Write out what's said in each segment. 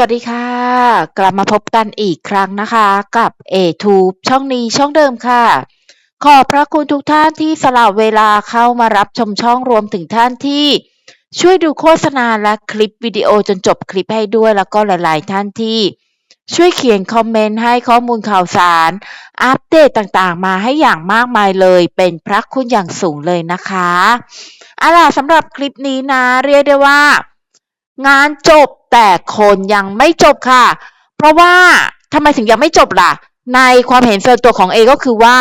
วัสดีค่ะ กลับมาพบกันอีกครั้งนะคะ กับ A-Tube ช่องนี้ช่องเดิมค่ะ ขอบพระคุณทุกท่านที่สละเวลาเข้ามารับชมช่องรวมถึงท่านที่ช่วยดูโฆษณาและคลิปวิดีโอจนจบคลิปให้ด้วยแล้วก็หลายๆ ท่านที่ช่วยเขียนคอมเมนต์ให้ข้อมูลข่าวสาร อัปเดตต่างๆ มาให้อย่างมากมายเลย เป็นพระคุณอย่างสูงเลยนะคะอาล่ะสำหรับคลิปนี้นะ เรียกได้ว่า งานจบแต่คนยังไม่จบค่ะ เพราะว่าทำไมถึงยังไม่จบล่ะ ในความเห็นส่วนตัวของเอก็คือว่า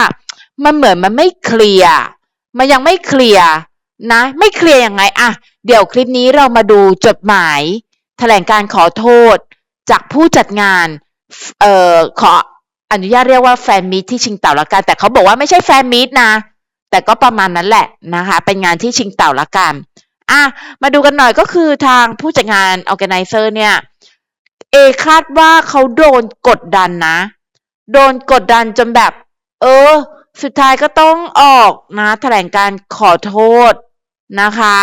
มันเหมือนมันไม่เคลียร์มันยังไม่เคลียร์นะ ไม่เคลียร์ยังไงอะเดี๋ยวคลิปนี้เรามาดูจดหมายแถลงการขอโทษ จากผู้จัดงานเอ่อขออนุญาตเรียกว่าแฟนมิตที่ชิงเต่าละกัน แต่เขาบอกว่าไม่ใช่แฟนมิตนะ แต่ก็ประมาณนั้นแหละนะคะ เป็นงานที่ชิงเต่าละกัน อะมาดูกันหน่อยก็คือทางผู้จัดงาน organizer เนี่ย เอคาดว่าเขาโดนกดดันนะ โดนกดดันจนแบบ เออ สุดท้ายก็ต้องออกนะแถลงการขอโทษนะคะ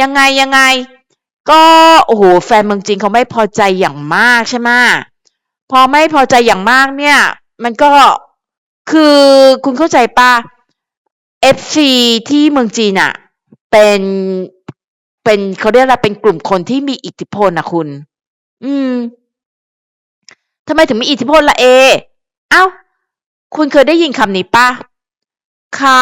ยังไงยังไง ก็โอ้โหแฟนเมืองจีนเขาไม่พอใจอย่างมากใช่ไหมพอไม่พอใจอย่างมากเนี่ย มันก็คือคุณเข้าใจปะ FC ที่เมืองจีนอะเป็น เป็นเขาเรียกอะไรเป็นกลุ่มคนที่มีอิทธิพลนะคุณ อืมทำไมถึงมีอิทธิพลละเอ เอ้า คุณเคยได้ยินคำนี้ปะใคร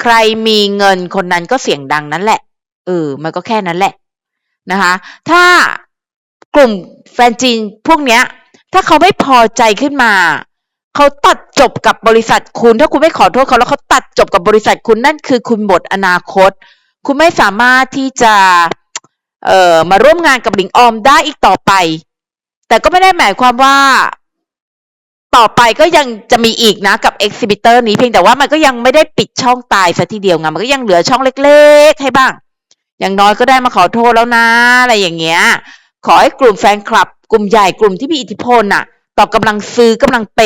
ใครมีเงินคนนั้นก็เสียงดังนั่นแหละ เออ มันก็แค่นั้นแหละนะคะ ถ้ากลุ่มแฟนจีนพวกเนี้ย ถ้าเขาไม่พอใจขึ้นมา เขาตัดจบกับบริษัทคุณ ถ้าคุณไม่ขอโทษเขาแล้วเขาตัดจบกับบริษัทคุณนั่นคือคุณหมดอนาคต คุณไม่สามารถที่จะเอ่อมาร่วมงานกับหลิงออมได้อีกต่อไป แต่ก็ไม่ได้หมายความว่า ต่อไปก็ยังจะมีอีกนะกับ exhibitor นี้เพียงแต่ว่ามันก็ยังไม่ได้ปิดช่องตายซะทีเดียวไงมันก็ยังเหลือช่องเล็ก ๆ ให้บ้าง อย่างน้อยก็ได้มาขอโทษแล้วนะอะไรอย่างเงี้ย ขอให้กลุ่มแฟนคลับ กลุ่มใหญ่กลุ่มที่มีอิทธิพลน่ะ ต่อกำลังซื้อกำลังเป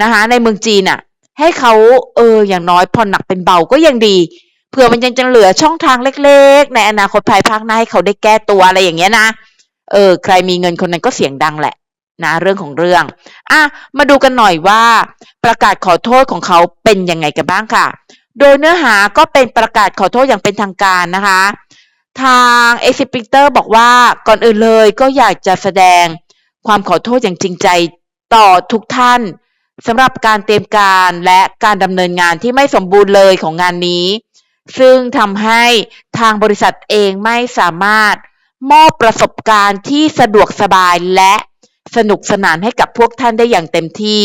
นะคะในเมืองจีนน่ะ ให้เขาเอออย่างน้อยผ่อนหนักเป็นเบาก็ยังดี เผื่อมันยังจะเหลือช่องทางเล็ก ๆ ในอนาคตภายภาคหน้าให้เขาได้แก้ตัวอะไรอย่างเงี้ยนะ เออ ใครมีเงินคนนั้นก็เสียงดังแหละนะเรื่องของเรื่อง อะ มาดูกันหน่อยว่า ประกาศขอโทษของเขาเป็นยังไงกันบ้างค่ะ โดยเนื้อหาก็เป็นประกาศขอโทษอย่างเป็นทางการนะคะ ทางเอ็กซิปิเตอร์บอกว่าก่อนอื่นเลยก็อยากจะแสดงความขอโทษอย่างจริงใจต่อทุกท่านสำหรับการเตรียมการและการดำเนินงานที่ไม่สมบูรณ์เลยของงานนี้ ซึ่งทำให้ทางบริษัทเองไม่สามารถมอบประสบการณ์ที่สะดวกสบายและสนุกสนานให้กับพวกท่านได้อย่างเต็มที่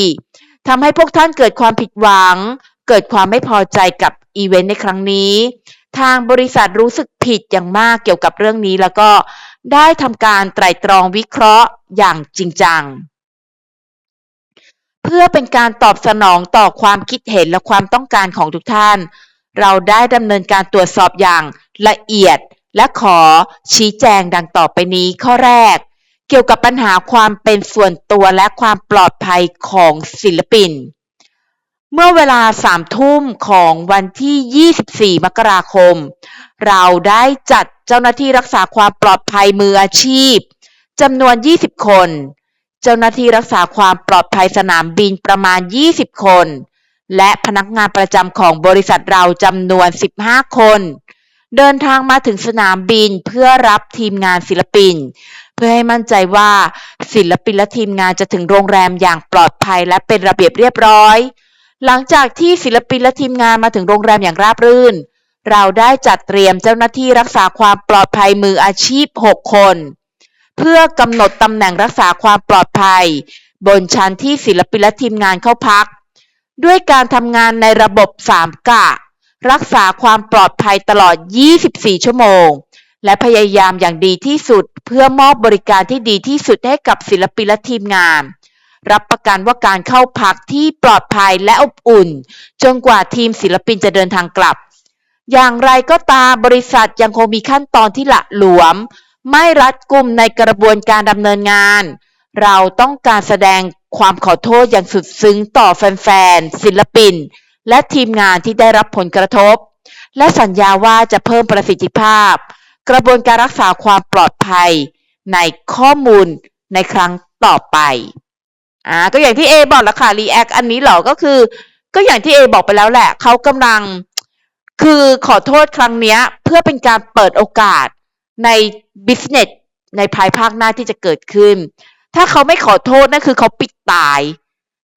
ทำให้พวกท่านเกิดความผิดหวัง เกิดความไม่พอใจกับอีเวนต์ในครั้งนี้ ทางบริษัทรู้สึกผิดอย่างมากเกี่ยวกับเรื่องนี้ แล้วก็ได้ทำการไตร่ตรองวิเคราะห์อย่างจริงจัง เพื่อเป็นการตอบสนองต่อความคิดเห็นและความต้องการของทุกท่าน เราได้ดำเนินการตรวจสอบอย่างละเอียดและขอชี้แจงดังต่อไปนี้ข้อแรก เกี่ยวกับปัญหาความเป็นส่วนตัวและความปลอดภัยของศิลปิน เมื่อเวลาสามทุ่มของวันที่ 24 มกราคม เราได้จัดเจ้าหน้าที่รักษาความปลอดภัยมืออาชีพจำนวน 20 คน เจ้าหน้าที่รักษาความปลอดภัยสนามบินประมาณ 20 คน และพนักงานประจำของบริษัทเราจำนวน 15 คน เดินทางมาถึงสนามบินเพื่อรับทีมงานศิลปิน เพื่อให้มั่นใจว่าศิลปินและทีมงานจะถึงโรงแรมอย่างปลอดภัยและเป็นระเบียบเรียบร้อย หลังจากที่ศิลปินและทีมงานมาถึงโรงแรมอย่างราบรื่น เราได้จัดเตรียมเจ้าหน้าที่รักษาความปลอดภัยมืออาชีพ 6 คน เพื่อกำหนดตำแหน่งรักษาความปลอดภัย บนชั้นที่ศิลปินและทีมงานเข้าพัก ด้วยการทำงานในระบบ3กะรักษาความปลอดภัยตลอด 24 ชั่วโมง และพยายามอย่างดีที่สุดเพื่อมอบบริการที่ดีที่สุดให้กับศิลปินและทีมงาน รับประกันว่าการเข้าพักที่ปลอดภัยและอบอุ่น จนกว่าทีมศิลปินจะเดินทางกลับ อย่างไรก็ตามบริษัทยังคงมีขั้นตอนที่ละหลวม ไม่รัดกุมในกระบวนการดำเนินงาน เราต้องการแสดงความขอโทษอย่างสุดซึ้งต่อแฟนๆ ศิลปิน และทีมงานที่ได้รับผลกระทบ และสัญญาว่าจะเพิ่มประสิทธิภาพ กระบวนการรักษาความปลอดภัย ในข้อมูลในครั้งต่อไปอ่าก็อย่างที่เอบอกแล้วค่ะรีแอคอันนี้เหรอก็คือ ก็อย่างที่เอบอกไปแล้วแหละ เขากำลัง คือขอโทษครั้งเนี้ยเพื่อเป็นการเปิดโอกาสในบิสเนสในภายภาคหน้าที่จะเกิดขึ้น ถ้าเขาไม่ขอโทษนั่นคือเขาปิดตาย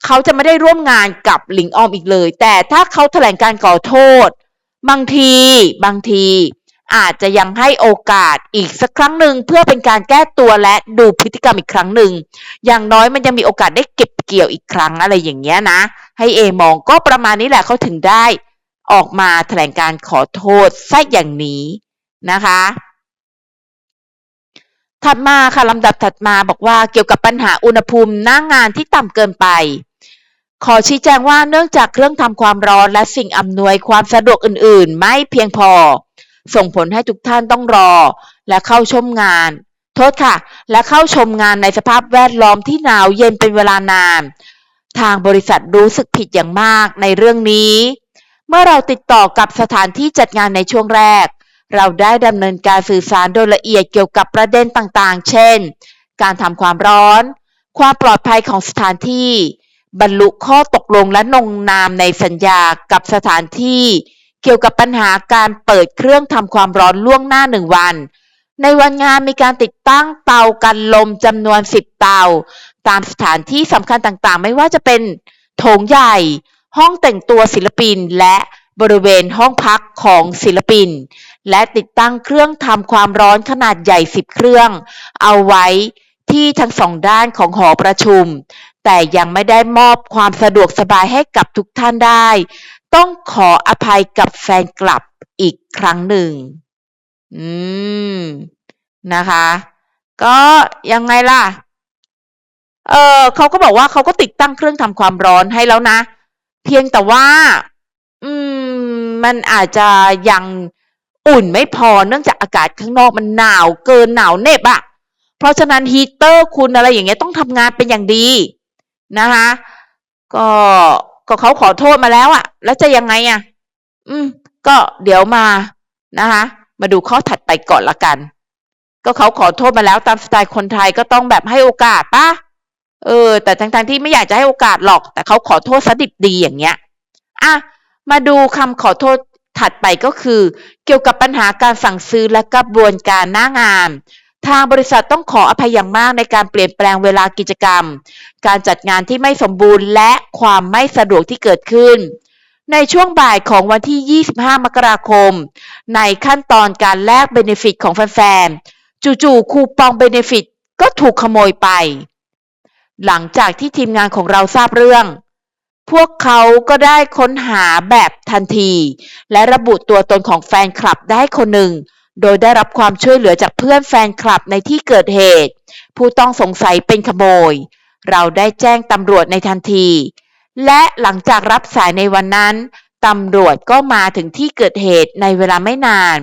เขาจะไม่ได้ร่วมงานกับหลิงออมอีกเลย แต่ถ้าเขาแถลงการขอโทษ บางที บางที อาจจะยังให้โอกาสอีกสักครั้งหนึ่งเพื่อเป็นการแก้ตัวและดูพฤติกรรมอีกครั้งหนึ่ง อย่างน้อยมันยังมีโอกาสได้เก็บเกี่ยวอีกครั้งอะไรอย่างเงี้ยนะ ให้เอมองก็ประมาณนี้แหละเขาถึงได้ออกมาแถลงการขอโทษซะอย่างนี้นะคะ ถัดมาค่ะลำดับถัดมาบอกว่าเกี่ยวกับปัญหาอุณหภูมิหน้างงานที่ต่ำเกินไป ขอชี้แจงว่าเนื่องจากเครื่องทำความร้อนและสิ่งอำนวยความสะดวกอื่น ๆ ไม่เพียงพอ ส่งผลให้ทุกท่านต้องรอ และเข้าชมงาน โทษค่ะ และเข้าชมงานในสภาพแวดล้อมที่หนาวเย็นเป็นเวลานาน ทางบริษัทรู้สึกผิดอย่างมากในเรื่องนี้ เมื่อเราติดต่อกับสถานที่จัดงานในช่วงแรก เราได้ดำเนินการสื่อสารโดยละเอียดเกี่ยวกับประเด็นต่างๆ เช่น การทำความร้อน ความปลอดภัยของสถานที่ บรรลุข้อตกลงและนงนามในสัญญากับสถานที่ เกี่ยวกับปัญหาการเปิดเครื่องทำความร้อนล่วงหน้าหนึ่งวัน ในวันงานมีการติดตั้งเตากันลมจำนวน 10 เตา ตามสถานที่สำคัญต่างๆ ไม่ว่าจะเป็นโถงใหญ่ ห้องแต่งตัวศิลปินและบริเวณห้องพักของศิลปิน และติดตั้งเครื่องทำความร้อนขนาดใหญ่ 10 เครื่อง เอาไว้ที่ทั้งสองด้านของหอประชุม แต่ยังไม่ได้มอบความสะดวกสบายให้กับทุกท่านได้ ต้องขออภัยกับแฟนกลับอีกครั้งหนึ่ง อืม นะคะ ก็ยังไงล่ะ เออเขาก็บอกว่าเขาก็ติดตั้งเครื่องทำความร้อนให้แล้วนะ เพียงแต่ว่า อืม มันอาจจะยัง อุ่นไม่พอเนื่องจากอากาศข้างนอกมันหนาวเกินหนาวเน็บอะเพราะฉะนั้นฮีเตอร์คุณอะไรอย่างเงี้ยต้องทำงานเป็นอย่างดีนะคะก็ก็เขาขอโทษมาแล้วอะแล้วจะยังไงอะอืม ก็เดี๋ยวมานะคะ มาดูข้อถัดไปก่อนละกัน ก็เขาขอโทษมาแล้วตามสไตล์คนไทยก็ต้องแบบให้โอกาสปะเออ แต่ทั้งๆที่ไม่อยากจะให้โอกาสหรอก แต่เขาขอโทษสดิบดีอย่างเงี้ย อะ มาดูคำขอโทษ ถัดไปก็คือ เกี่ยวกับปัญหาการสั่งซื้อและกระบวนการหน้างาน ทางบริษัทต้องขออภัยอย่างมากในการเปลี่ยนแปลงเวลากิจกรรม การจัดงานที่ไม่สมบูรณ์และความไม่สะดวกที่เกิดขึ้น ในช่วงบ่ายของวันที่ 25 มกราคม ในขั้นตอนการแลกเบเนฟิตของแฟนๆ จู่ๆคูปองเบเนฟิตก็ถูกขโมยไป หลังจากที่ทีมงานของเราทราบเรื่อง พวกเขาก็ได้ค้นหาแบบทันที และระบุตัวตนของแฟนคลับได้คนหนึ่ง โดยได้รับความช่วยเหลือจากเพื่อนแฟนคลับในที่เกิดเหตุ ผู้ต้องสงสัยเป็นขโมย เราได้แจ้งตำรวจในทันที และหลังจากรับสายในวันนั้น ตำรวจก็มาถึงที่เกิดเหตุในเวลาไม่นาน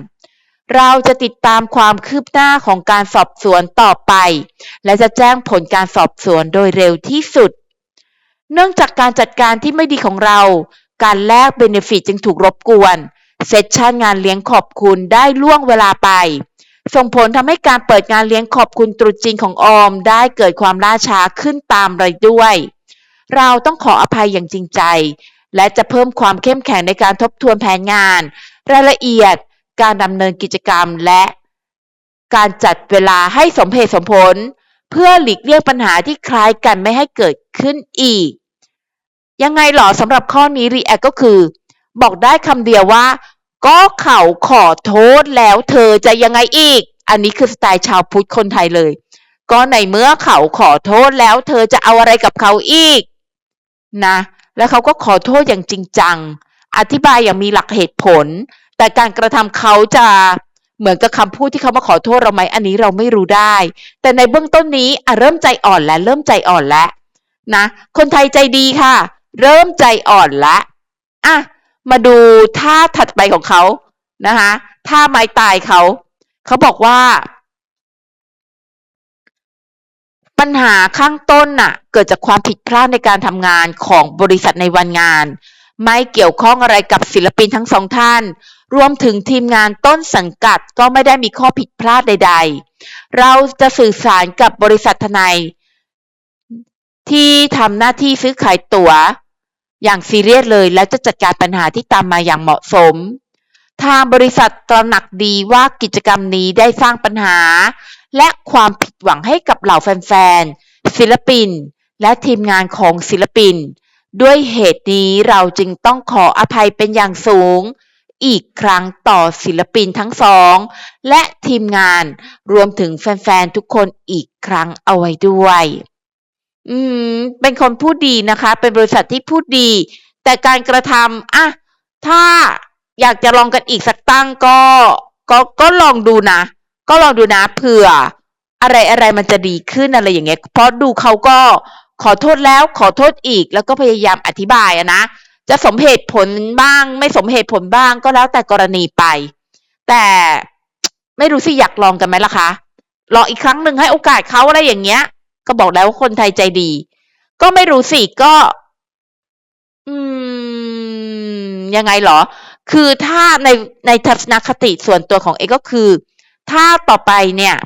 เราจะติดตามความคืบหน้าของการสอบสวนต่อไป และจะแจ้งผลการสอบสวนโดยเร็วที่สุด เนื่องจากการจัดการที่ไม่ดีของเรา การแลกเบเนฟิตจึงถูกรบกวน เซสชันงานเลี้ยงขอบคุณได้ล่วงเวลาไป ส่งผลทำให้การเปิดงานเลี้ยงขอบคุณตรุษจีนของออมได้เกิดความล่าช้าขึ้นตามเลยด้วย เราต้องขออภัยอย่างจริงใจ และจะเพิ่มความเข้มแข็งในการทบทวนแผนงาน รายละเอียด การดำเนินกิจกรรมและ การจัดเวลาให้สมเหตุสมผล เพื่อหลีกเลี่ยงปัญหาที่คล้ายกันไม่ให้เกิดขึ้นอีก ยังไงหรอสำหรับข้อนี้รีแอคก็คือ บอกได้คำเดียวว่า ก็เขาขอโทษแล้วเธอจะยังไงอีก อันนี้คือสไตล์ชาวพุทธคนไทยเลย ก็ในเมื่อเขาขอโทษแล้ว เธอจะเอาอะไรกับเขาอีก นะ แล้วเขาก็ขอโทษอย่างจริงจัง อธิบายอย่างมีหลักเหตุผล แต่การกระทำเขาจะเหมือนกับคำพูดที่เขามาขอโทษเราไหมอันนี้เราไม่รู้ได้ แต่ในเบื้องต้นนี้อะเริ่มใจอ่อนแล้วเริ่มใจอ่อนแล้วนะ คนไทยใจดีค่ะ เริ่มใจอ่อนแล้วอะมาดูท่าถัดไปของเขานะคะท่าไม้ตายเขา เขาบอกว่า ปัญหาข้างต้นน่ะ เกิดจากความผิดพลาดในการทำงานของบริษัทในวันงาน ไม่เกี่ยวข้องอะไรกับศิลปินทั้งสองท่าน รวมถึงทีมงานต้นสังกัดก็ไม่ได้มีข้อผิดพลาดใด ๆ เราจะสื่อสารกับบริษัททนายที่ทำหน้าที่ซื้อขายตั๋ว อย่างซีเรียสเลยแล้วจะจัดการปัญหาที่ตามมาอย่างเหมาะสม ทางบริษัทตระหนักดีว่ากิจกรรมนี้ได้สร้างปัญหา และความผิดหวังให้กับเหล่าแฟนๆ ศิลปิน และทีมงานของศิลปิน ด้วยเหตุนี้เราจึงต้องขออภัยเป็นอย่างสูง อีกครั้งต่อศิลปินทั้งสอง และทีมงานรวมถึงแฟนๆ ทุกคนอีกครั้งเอาไว้ด้วย อืม เป็นคนพูดดีนะคะ เป็นบริษัทที่พูดดี แต่การกระทำอะ ถ้าอยากจะลองกันอีกสักตั้งก็ ก็ก็ลองดูนะ ก็ลองดูนะเผื่อ อะไรอะไรมันจะดีขึ้นอะไรอย่างเงี้ย เพราะดูเขาก็ขอโทษแล้วขอโทษอีก แล้วก็พยายามอธิบายอะนะ จะสมเหตุผลบ้าง ไม่สมเหตุผลบ้างก็แล้วแต่กรณีไป แต่ไม่รู้สิอยากลองกันไหมล่ะคะลองอีกครั้งหนึ่งให้โอกาสเขาอะไรอย่างเงี้ย ก็บอกแล้วว่าคนไทยใจดี ก็ไม่รู้สิก็ อืม ยังไงเหรอ คือถ้าในในทัศนคติส่วนตัวของเอกก็คือ ถ้าต่อไปเนี่ย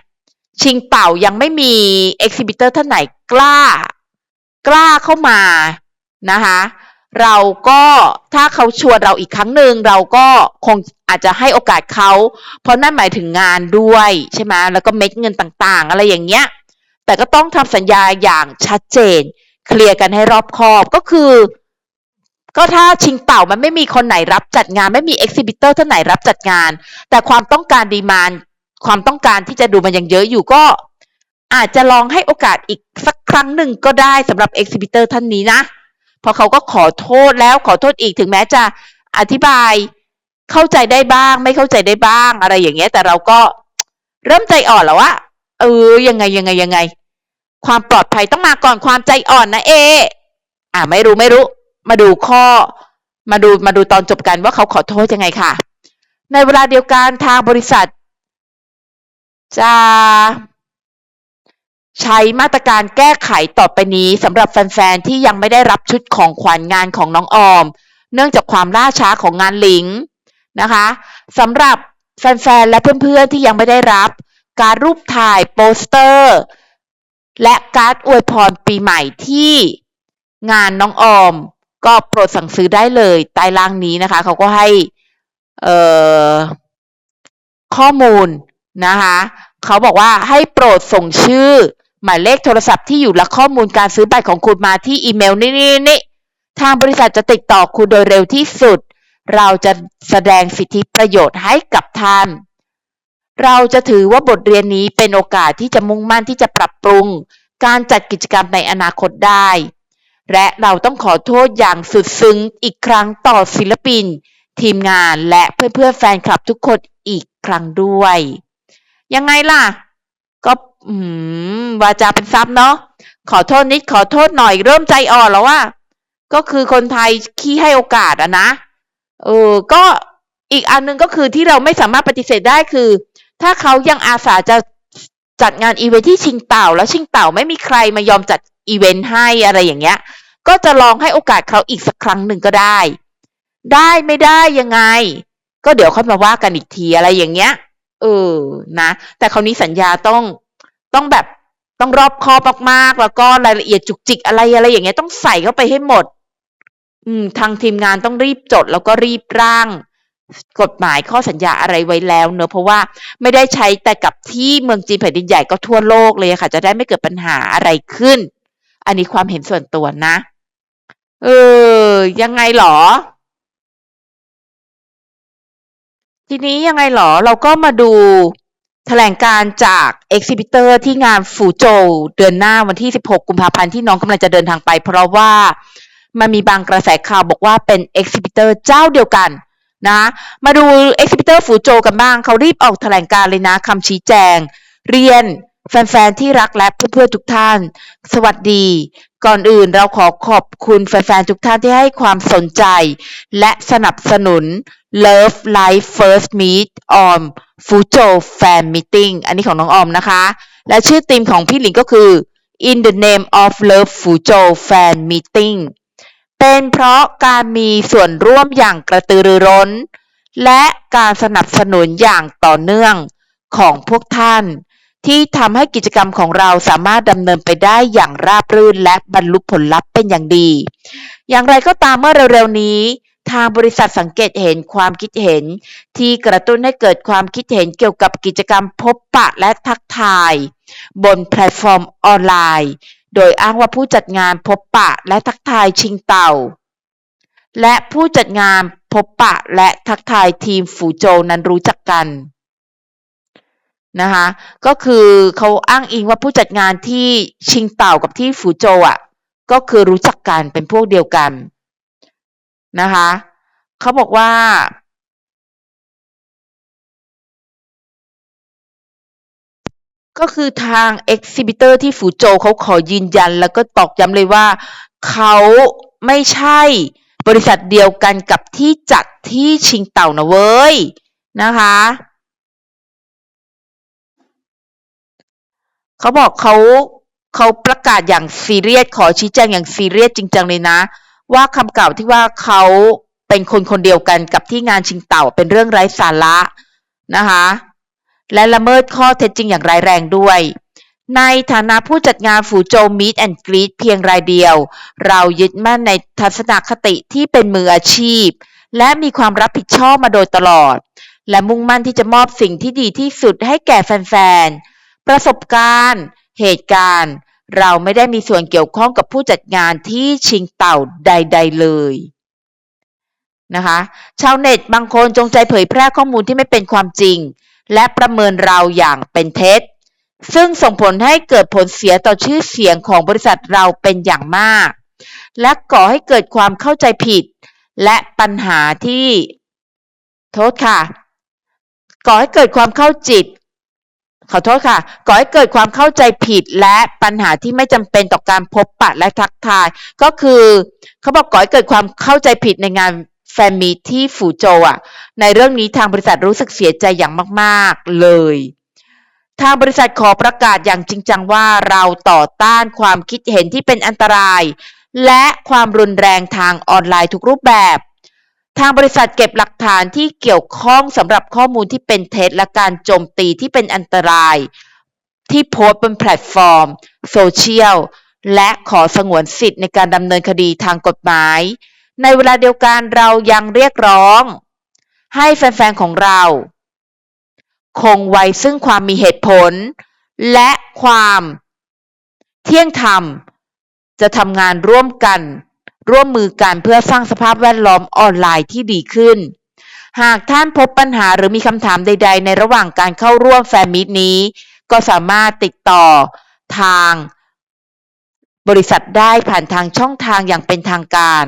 ชิงเป่ายังไม่มีเอ็กซิบิเตอร์ท่านไหนกล้า กล้าเข้ามานะคะเราก็ถ้าเขาชวนเราอีกครั้งหนึ่งเราก็คงอาจจะให้โอกาสเขา เพราะนั่นหมายถึงงานด้วยใช่ไหมแล้วก็เม็ดเงินต่างๆ อะไรอย่างเงี้ย แต่ก็ต้องทำสัญญาอย่างชัดเจน เคลียร์กันให้รอบคอบก็คือ ก็ถ้าชิงเป่ามันไม่มีคนไหนรับจัดงานไม่มีเอ็กซิบิเตอร์ท่านไหนรับจัดงาน แต่ความต้องการดีมานความต้องการที่จะดูมันยังเยอะอยู่ก็ อาจจะลองให้โอกาสอีกสักครั้งหนึ่งก็ได้สำหรับเอ็กซิบิเตอร์ท่านนี้นะพราะเขาก็ขอโทษแล้วขอโทษอีกถึงแม้จะอธิบายเข้าใจได้บ้าง ไม่เข้าใจได้บ้างอะไรอย่างเงี้ย แต่เราก็เริ่มใจอ่อนแล้วว่าเออยังไงยังไงยังไง ความปลอดภัยต้องมาก่อนความใจอ่อนนะเอ อ่าไม่รู้ไม่รู้ มาดูข้อ มาดูมาดูตอนจบกันว่าเขาขอโทษยังไงค่ะ ในเวลาเดียวกันทางบริษัท จะใช้มาตรการแก้ไขต่อไปนี้สำหรับแฟนๆที่ยังไม่ได้รับชุดของขวัญงานของน้องออม เนื่องจากความล่าช้าของงานหลิงนะคะสำหรับแฟนๆและเพื่อนๆที่ยังไม่ได้รับ การรูปถ่ายโปสเตอร์ และการ์ดอวยพรปีใหม่ที่งานน้องออม ก็โปรดสั่งซื้อได้เลยใต้ล่างนี้นะคะ เขาก็ให้ข้อมูลนะคะ เขาบอกว่าให้โปรดส่งชื่อ หมายเลขโทรศัพท์ที่อยู่และข้อมูลการซื้อบัตรของคุณมาที่อีเมลนี่นี่นี่ทางบริษัทจะติดต่อคุณโดยเร็วที่สุด เราจะแสดงสิทธิประโยชน์ให้กับท่าน เราจะถือว่าบทเรียนนี้เป็นโอกาสที่จะมุ่งมั่นที่จะปรับปรุง การจัดกิจกรรมในอนาคตได้ และเราต้องขอโทษอย่างสุดซึ้งอีกครั้งต่อศิลปิน ทีมงานและเพื่อนๆแฟนคลับทุกคนอีกครั้งด้วย ยังไงล่ะ ก็อืมวาจาเป็นทรัพย์เนาะขอโทษนิดขอโทษหน่อยเริ่มใจอ่อนแล้วว่า ก็คือคนไทยขี้ให้โอกาสอะนะเออก็อีกอันหนึงก็คือที่เราไม่สามารถปฏิเสธได้คือ ถ้าเขายังอาสาจะจัดงานอีเวนท์ที่ชิงเต่า แล้วชิงเต่าไม่มีใครมายอมจัดอีเวนต์ให้อะไรอย่างเงี้ย ก็จะลองให้โอกาสเขาอีกสักครั้งหนึ่งก็ได้ ได้ไม่ได้ยังไง ก็เดี๋ยวค่อยมาว่ากันอีกทีอะไรอย่างเงี้ย เออนะ แต่คราวนี้สัญญาต้องต้องแบบต้องรอบคอบมากๆ แล้วก็รายละเอียดจุกจิกอะไรอะไรอย่างเงี้ยต้องใส่เข้าไปให้หมด อืม ทางทีมงานต้องรีบจดแล้วก็รีบร่าง กฎหมายข้อสัญญาอะไรไว้แล้วเนอะเพราะว่าไม่ได้ใช้แต่กับที่เมืองจีนแผ่นดินใหญ่ก็ทั่วโลกเลยค่ะ จะได้ไม่เกิดปัญหาอะไรขึ้น อันนี้ความเห็นส่วนตัวนะ เออ ยังไงหรอ ทีนี้ยังไงหรอ เราก็มาดูแถลงการจาก e อ็กซิบิเตอร์ที่งานฟูโจวเดือนหน้าวันที่ 16 กุมภาพันธ์ที่น้องกำลังจะเดินทางไป เพราะว่ามันมีบางกระแสข่าวบอกว่าเป็น e อ็กซิบิเตอร์เจ้าเดียวกัน นะมาดู e อ็กซิบิเตอร์ฟูโจกันบ้างเขารีบออกแถลงการเลยนะคำชี้แจง เรียนแฟนๆที่รักและเพื่อนๆทุกท่าน สวัสดี ก่อนอื่นเราขอขอบคุณแฟนๆทุกท่านที่ให้ความสนใจ และสนับสนุน Love Life First Meet on Fujo Fan Meeting อันนี้ของน้องออมนะคะ และชื่อธีมของพี่หลิงก็คือ In the Name of Love Fujo Fan Meeting เป็นเพราะการมีส่วนร่วมอย่างกระตือรือร้น และการสนับสนุนอย่างต่อเนื่องของพวกท่าน ที่ทำให้กิจกรรมของเราสามารถดำเนินไปได้อย่างราบรื่นและบรรลุผลลัพธ์เป็นอย่างดี อย่างไรก็ตามเมื่อเร็วๆนี้ ทางบริษัทสังเกตเห็นความคิดเห็น ที่กระตุ้นให้เกิดความคิดเห็นเกี่ยวกับกิจกรรมพบปะและทักทาย บนแพลตฟอร์มออนไลน์ โดยอ้างว่าผู้จัดงานพบปะและทักทายชิงเต่า และผู้จัดงานพบปะและทักทายทีมฝูโจนั้นรู้จักกันนะคะ ก็คือเขาอ้างอิงว่าผู้จัดงานที่ชิงเต่ากับที่ฝูโจอะ ก็คือรู้จักกันเป็นพวกเดียวกันนะคะเขาบอกว่า ก็คือทาง Exhibitor ที่ฝูโจเขาขอยืนยัน แล้วก็ตอกย้ำเลยว่าเขาไม่ใช่บริษัทเดียวกันกับที่จัดที่ชิงเต่านะเว้ย นะคะเขาบอกเขาเขาประกาศอย่างซีเรียสขอชี้แจงอย่างซีเรียสจริงจังเลยนะ ว่าคำกล่าวที่ว่าเขาเป็นคนคนเดียวกันกับที่งานชิงเต่าเป็นเรื่องไร้สาระนะคะ และละเมิดข้อเท็จจริงอย่างร้ายแรงด้วย ในฐานะผู้จัดงานฝูโจมีดแอนด์กรีดเพียงรายเดียว เรายึดมั่นในทัศนคติที่เป็นมืออาชีพ และมีความรับผิดชอบมาโดยตลอด และมุ่งมั่นที่จะมอบสิ่งที่ดีที่สุดให้แก่แฟนๆ ประสบการณ์ เหตุการณ์ เราไม่ได้มีส่วนเกี่ยวข้องกับผู้จัดงานที่ชิงเต่าใด ๆ เลยนะคะ ชาวเน็ตบางคนจงใจเผยแพร่ข้อมูลที่ไม่เป็นความจริง และประเมินเราอย่างเป็นเท็จ ซึ่งส่งผลให้เกิดผลเสียต่อชื่อเสียงของบริษัทเราเป็นอย่างมาก และก่อให้เกิดความเข้าใจผิด และปัญหาที่ โทษค่ะ ก่อให้เกิดความเข้าจิต ขอโทษค่ะ ก่อให้เกิดความเข้าใจผิดและปัญหาที่ไม่จำเป็นต่อการพบปะและทักทาย ก็คือ เขาบอกก่อให้เกิดความเข้าใจผิดในงาน แฟนมีตที่ฝูโจวอะ ในเรื่องนี้ทางบริษัทรู้สึกเสียใจอย่างมาก ๆ เลย ทางบริษัทขอประกาศอย่างจริงจังว่าเราต่อต้านความคิดเห็นที่เป็นอันตราย และความรุนแรงทางออนไลน์ทุกรูปแบบ ทางบริษัทเก็บหลักฐานที่เกี่ยวข้องสำหรับข้อมูลที่เป็นเท็จและการโจมตีที่เป็นอันตราย ที่โพสต์บนแพลตฟอร์มโซเชียลและขอสงวนสิทธิ์ในการดำเนินคดีทางกฎหมาย ในเวลาเดียวกันเรายังเรียกร้อง ให้แฟนๆของเรา คงไว้ซึ่งความมีเหตุผล และความ เที่ยงธรรม จะทำงานร่วมกัน ร่วมมือกันเพื่อสร้างสภาพแวดล้อมออนไลน์ที่ดีขึ้น หากท่านพบปัญหาหรือมีคำถามใด ๆ ในระหว่างการเข้าร่วมแฟนมิตนี้ ก็สามารถติดต่อทางบริษัทได้ผ่านทางช่องทางอย่างเป็นทางการ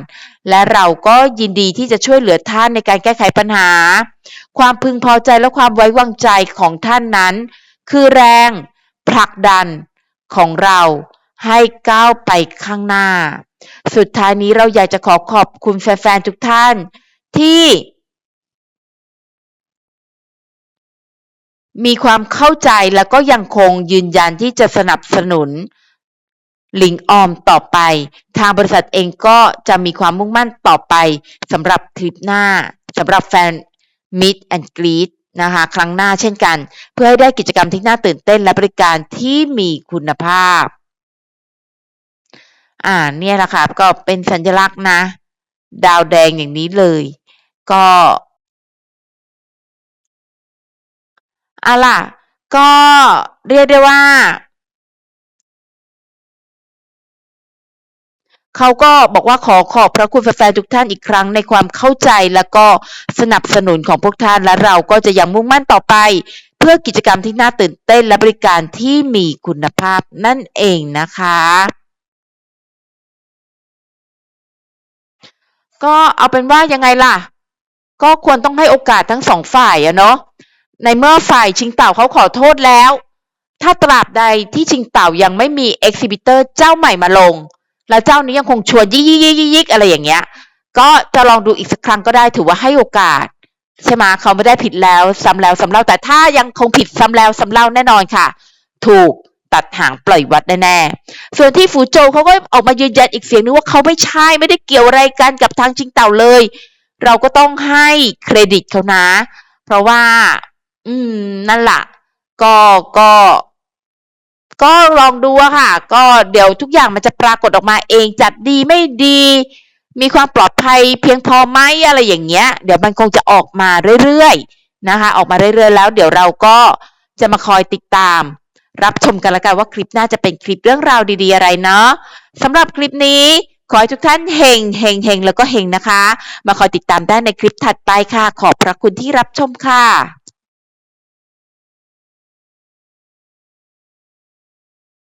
และเราก็ยินดีที่จะช่วยเหลือท่านในการแก้ไขปัญหา ความพึงพอใจและความไว้วางใจของท่านนั้น คือแรงผลักดันของเราให้ก้าวไปข้างหน้า สุดท้ายนี้เราอยากจะขอขอบคุณแฟนๆทุกท่านที่มีความเข้าใจแล้วก็ยังคงยืนยันที่จะสนับสนุน หลิงออมต่อไป ทางบริษัทเองก็จะมีความมุ่งมั่นต่อไปสำหรับทริปหน้าสำหรับแฟน Meet and Greet นะคะครั้งหน้าเช่นกัน เพื่อให้ได้กิจกรรมที่น่าตื่นเต้นและบริการที่มีคุณภาพ อ่าเนี่ยแหละค่ะก็เป็นสัญลักษณ์นะ ดาวแดงอย่างนี้เลย ก็อะล่ะ ก็เรียกได้ว่า เขาก็บอกว่าขอขอบพระคุณแฟนๆทุกท่านอีกครั้งในความเข้าใจแล้วก็สนับสนุนของพวกท่านและเราก็จะยังมุ่งมั่นต่อไป เพื่อกิจกรรมที่น่าตื่นเต้นและบริการที่มีคุณภาพนั่นเองนะคะก็เอาเป็นว่ายังไงล่ะ ก็ควรต้องให้โอกาสทั้งสองฝ่ายอะเนาะในเมื่อฝ่ายชิงเต่าเขาขอโทษแล้ว ถ้าตราบใดที่ชิงเต่ายังไม่มี Exhibitor เจ้าใหม่มาลง แล้วเจ้านี้ยังคงชวนยิกยิกยิกยิกยิกอะไรอย่างเงี้ย ก็จะลองดูอีกสักครั้งก็ได้ถือว่าให้โอกาส ใช่ไหมเขาไม่ได้ผิดแล้วซ้ำแล้วซ้ำเล่าแต่ถ้ายังคงผิดซ้ำแล้วซ้ำเล่าแน่นอนค่ะ ถูกตัดหางปล่อยวัดแน่ๆ ส่วนที่ฟูโจเขาก็ออกมายืนยันอีกเสียงนึงว่าเขาไม่ใช่ไม่ได้เกี่ยวอะไรกันกับทางชิงเต่าเลย เราก็ต้องให้เครดิตเขานะ เพราะว่า อืม นั่นแหละก็ก็ ก็ลองดูอะค่ะ ก็เดี๋ยวทุกอย่างมันจะปรากฏออกมาเองจัดดีไม่ดี มีความปลอดภัยเพียงพอไหมอะไรอย่างเงี้ย เดี๋ยวมันคงจะออกมาเรื่อยๆนะคะ ออกมาเรื่อยๆแล้ว เดี๋ยวเราก็จะมาคอยติดตาม รับชมกันละกันว่าคลิปหน่าจะเป็นคลิปเรื่องราวดีๆอะไรเนาะสำหรับคลิปนี้ขอให้ทุกท่านเฮงเฮงเฮงแล้วก็เฮงนะคะ มาคอยติดตามได้ในคลิปถัดไปค่ะ ขอบพระคุณที่รับชมค่ะ